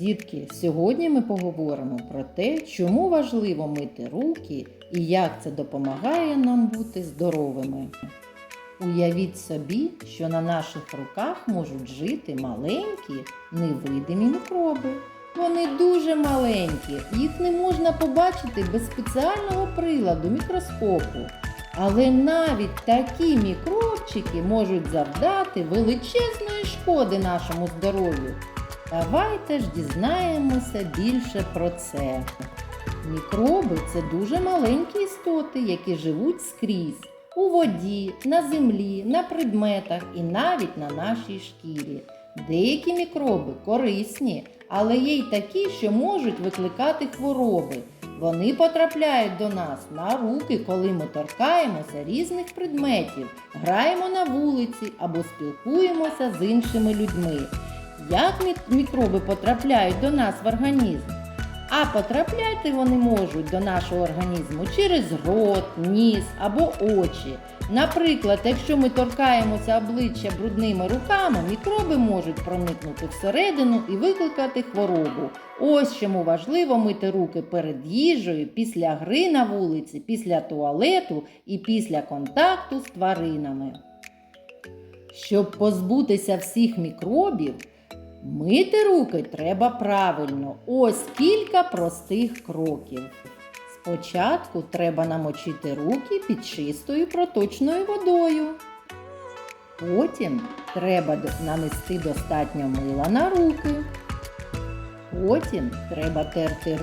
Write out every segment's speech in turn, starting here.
Дітки, сьогодні ми поговоримо про те, чому важливо мити руки і як це допомагає нам бути здоровими. Уявіть собі, що на наших руках можуть жити маленькі невидимі мікроби. Вони дуже маленькі, їх не можна побачити без спеціального приладу мікроскопу. Але навіть такі мікробчики можуть завдати величезної шкоди нашому здоров'ю. Давайте ж дізнаємося більше про це. Мікроби це дуже маленькі істоти, які живуть скрізь у воді, на землі, на предметах і навіть на нашій шкірі. Деякі мікроби корисні, але є й такі, що можуть викликати хвороби. Вони потрапляють до нас на руки, коли ми торкаємося різних предметів, граємо на вулиці або спілкуємося з іншими людьми. Як мікроби потрапляють до нас в організм? А потрапляти вони можуть до нашого організму через рот, ніс або очі. Наприклад, якщо ми торкаємося обличчя брудними руками, мікроби можуть проникнути всередину і викликати хворобу. Ось чому важливо мити руки перед їжею, після гри на вулиці, після туалету і після контакту з тваринами. Щоб позбутися всіх мікробів, мити руки треба правильно. Ось кілька простих кроків. Спочатку треба намочити руки під чистою проточною водою. Потім треба нанести достатньо мила на руки. Потім треба терти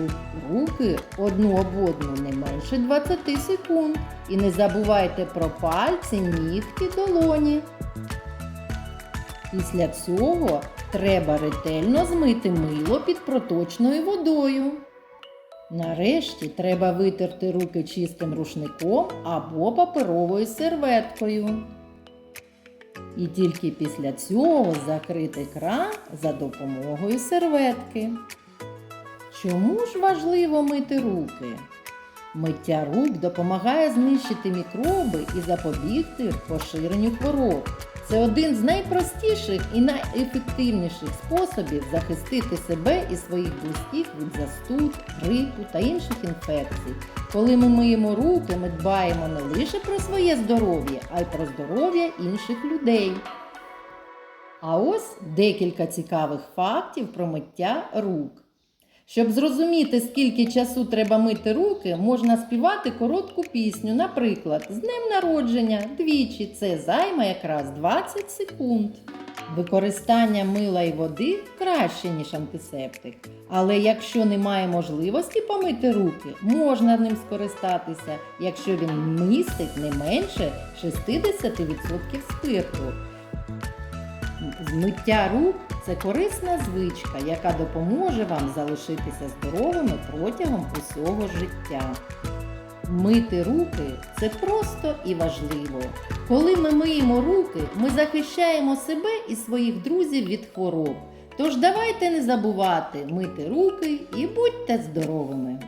руки одну об одну не менше 20 секунд. І не забувайте про пальці, нігті, долоні. Після цього треба ретельно змити мило під проточною водою. Нарешті треба витерти руки чистим рушником або паперовою серветкою. І тільки після цього закрити кран за допомогою серветки. Чому ж важливо мити руки? Миття рук допомагає знищити мікроби і запобігти поширенню хвороб. Це один з найпростіших і найефективніших способів захистити себе і своїх близьких від застуд, грипу та інших інфекцій. Коли ми миємо руки, ми дбаємо не лише про своє здоров'я, а й про здоров'я інших людей. А ось декілька цікавих фактів про миття рук. Щоб зрозуміти, скільки часу треба мити руки, можна співати коротку пісню, наприклад, з днем народження двічі. Це займе якраз 20 секунд. Використання мила і води краще, ніж антисептик. Але якщо немає можливості помити руки, можна ним скористатися, якщо він містить не менше 60% спирту. Змиття рук це корисна звичка, яка допоможе вам залишитися здоровими протягом усього життя. Мити руки це просто і важливо. Коли ми миємо руки, ми захищаємо себе і своїх друзів від хвороб. Тож давайте не забувати мити руки і будьте здоровими!